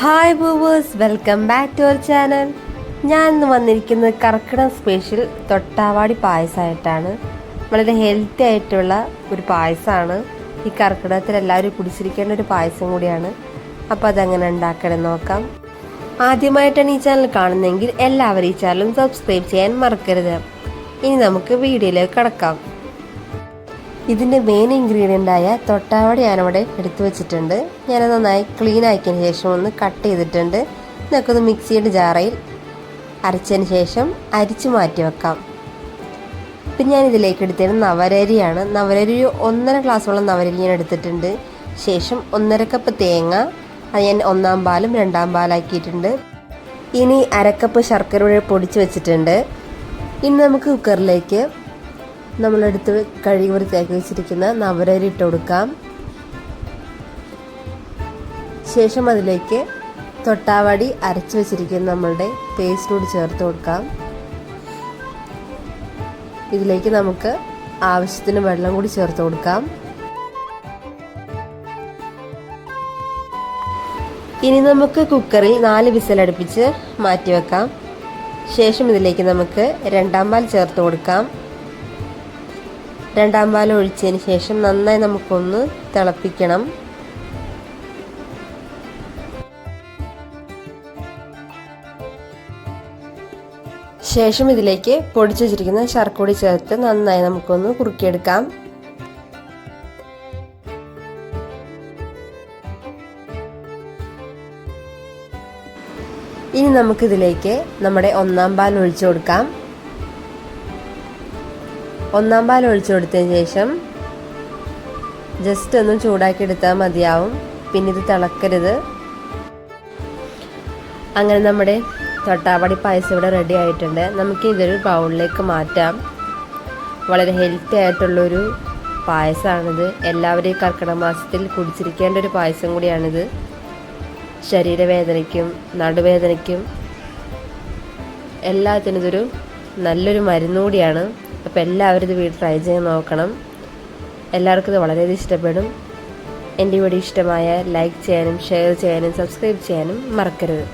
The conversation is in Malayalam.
Hi ബൂബേഴ്സ് welcome back to our channel ഞാൻ ഇന്ന് വന്നിരിക്കുന്നത് കർക്കിടക സ്പെഷ്യൽ തൊട്ടാവാടി പായസമായിട്ടാണ്. വളരെ ഹെൽത്തി ആയിട്ടുള്ള ഒരു പായസമാണ്. ഈ കർക്കിടകത്തിൽ എല്ലാവരും കുടിച്ചിരിക്കേണ്ട ഒരു പായസം കൂടിയാണ്. അപ്പോൾ അതങ്ങനെ ഉണ്ടാക്കണം നോക്കാം. ആദ്യമായിട്ടാണ് ഈ ചാനൽ കാണുന്നതെങ്കിൽ എല്ലാവരും ഈ ചാനലും സബ്സ്ക്രൈബ് ചെയ്യാൻ മറക്കരുത്. ഇനി നമുക്ക് വീഡിയോയിലേക്ക് കടക്കാം. ഇതിന്റെ മെയിൻ ഇൻഗ്രീഡിയന്റ് ആയ തൊട്ടാവട ഞാനവിടെ എടുത്തു വെച്ചിട്ടുണ്ട്. ഞാനത് നന്നായി ക്ലീൻ ആക്കിയതിന് ശേഷം ഒന്ന് കട്ട് ചെയ്തിട്ടുണ്ട്. ഇതൊക്കെ ഒന്ന് മിക്സിയുടെ ജാറയിൽ അരച്ചതിന് ശേഷം അരിച്ചു മാറ്റി വെക്കാം. ഇപ്പം ഞാൻ ഇതിലേക്ക് എടുത്തത് നവരരിയാണ്. നവരരി ഒന്നര ഗ്ലാസ്സോളം നവരരി ഞാൻ എടുത്തിട്ടുണ്ട്. ശേഷം ഒന്നര കപ്പ് തേങ്ങ അത് ഞാൻ ഒന്നാം പാലും രണ്ടാം പാലാക്കിയിട്ടുണ്ട്. ഇനി അരക്കപ്പ് ശർക്കര പൊടിച്ച് വെച്ചിട്ടുണ്ട്. ഇനി നമുക്ക് കുക്കറിലേക്ക് നമ്മളെടുത്ത് കഴുകി വൃത്തിയാക്കി വെച്ചിരിക്കുന്ന നവരരി ഇട്ട് കൊടുക്കാം. ശേഷം അതിലേക്ക് തൊട്ടാവാടി അരച്ച് വെച്ചിരിക്കുന്ന നമ്മളുടെ പേസ്റ്റ് കൂടി ചേർത്ത് കൊടുക്കാം. ഇതിലേക്ക് നമുക്ക് ആവശ്യത്തിന് വെള്ളം കൂടി ചേർത്ത് കൊടുക്കാം. ഇനി നമുക്ക് കുക്കറിൽ നാല് വിസലടുപ്പിച്ച് മാറ്റി വെക്കാം ശേഷം ഇതിലേക്ക് നമുക്ക് രണ്ടാം പാൽ ചേർത്ത് കൊടുക്കാം. രണ്ടാം പാൽ ഒഴിച്ചതിന് ശേഷം നന്നായി നമുക്കൊന്ന് തിളപ്പിക്കണം. ശേഷം ഇതിലേക്ക് പൊടിച്ചു വെച്ചിരിക്കുന്ന ശർക്കുടി ചേർത്ത് നന്നായി നമുക്കൊന്ന് കുറുക്കിയെടുക്കാം. ഇനി നമുക്കിതിലേക്ക് നമ്മുടെ ഒന്നാം പാൽ ഒഴിച്ചു കൊടുക്കാം. ഒന്നാം പാൽ ഒഴിച്ചു കൊടുത്തതിന് ശേഷം ജസ്റ്റ് ഒന്ന് ചൂടാക്കി എടുത്താൽ മതിയാവും. പിന്നെ ഇത് തിളക്കരുത്. അങ്ങനെ നമ്മുടെ തൊട്ടാവടി പായസം ഇവിടെ റെഡി ആയിട്ടുണ്ട്. നമുക്ക് ഇതൊരു ബൗളിലേക്ക് മാറ്റാം. വളരെ ഹെൽത്തി ആയിട്ടുള്ളൊരു പായസമാണിത് എല്ലാവരെയും കർക്കിടക മാസത്തിൽ കുടിച്ചിരിക്കേണ്ട ഒരു പായസം കൂടിയാണിത്. ശരീരവേദനയ്ക്കും നടുവേദനയ്ക്കും എല്ലാത്തിനും ഇതൊരു നല്ലൊരു മരുന്നുകൂടിയാണ് അപ്പോൾ എല്ലാവരും ഇത് വീട്ടിൽ ട്രൈ ചെയ്ത് നോക്കണം. എല്ലാവർക്കും ഇത് വളരെയധികം ഇഷ്ടപ്പെടും. എന്റെ വീഡിയോ ഇഷ്ടമായ ലൈക്ക് ചെയ്യാനും ഷെയർ ചെയ്യാനും സബ്സ്ക്രൈബ് ചെയ്യാനും മറക്കരുത്.